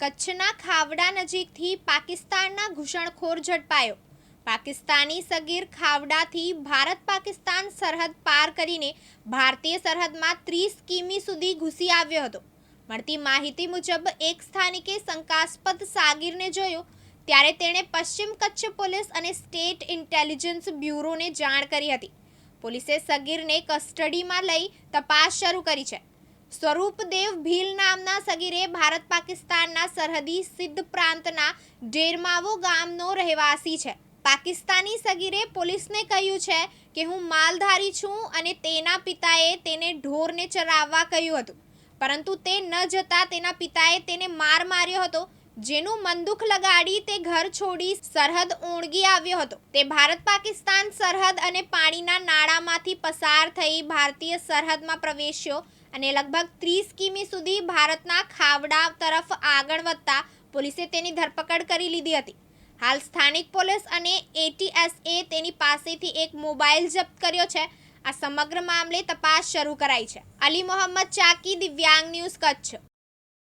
કચ્છના ખાવડા નજીકથી પાકિસ્તાનના ઘૂસણખોર ઝડપાયો. પાકિસ્તાની સગીર ખાવડાથી ભારત પાકિસ્તાન સરહદ પાર કરીને ભારતીય સરહદમાં ત્રીસ કિમી સુધી ઘૂસી આવ્યો હતો. મળતી માહિતી મુજબ, એક સ્થાનિકે શંકાસ્પદ સાગીરને જોયો, ત્યારે તેણે પશ્ચિમ કચ્છ પોલીસ અને સ્ટેટ ઇન્ટેલિજન્સ બ્યુરોને જાણ કરી હતી. પોલીસે સગીરને કસ્ટડીમાં લઈ તપાસ શરૂ કરી છે. સ્વરૂપદેવ ભીલ નામના સગીરે ભારત પાકિસ્તાનના સરહદી સિદ્ધ પ્રાંતના ડેરમાવો ગામનો રહેવાસી છે. પાકિસ્તાની સગીરે પોલીસને કહ્યું છે કે હું માલધારી છું અને તેના પિતાએ તેને ઢોરને ચરાવવા કહ્યું હતું. પરંતુ તે ન જતા તેના પિતાએ તેને માર માર્યો હતો જેનું મંદુક લગાડી તે ઘર છોડી સરહદ ઓળંગી આવ્યો હતો. તે ભારત પાકિસ્તાન સરહદ અને પાણીના નાળામાંથી પસાર થઈ ભારતીય સરહદમાં પ્રવેશ્યો અને લગભગ ત્રીસ કિમી સુધી ભારતના ખાવડા તરફ આગળ વધતા પોલીસે તેની ધરપકડ કરી લીધી હતી. હાલ સ્થાનિક પોલીસ અને એટીએસએ તેની પાસેથી એક મોબાઈલ જપ્ત કર્યો છે. આ સમગ્ર મામલે તપાસ શરૂ કરાઈ છે. અલી મોહમ્મદ ચાકી, દિવ્યાંગ ન્યૂઝ કચ્છ.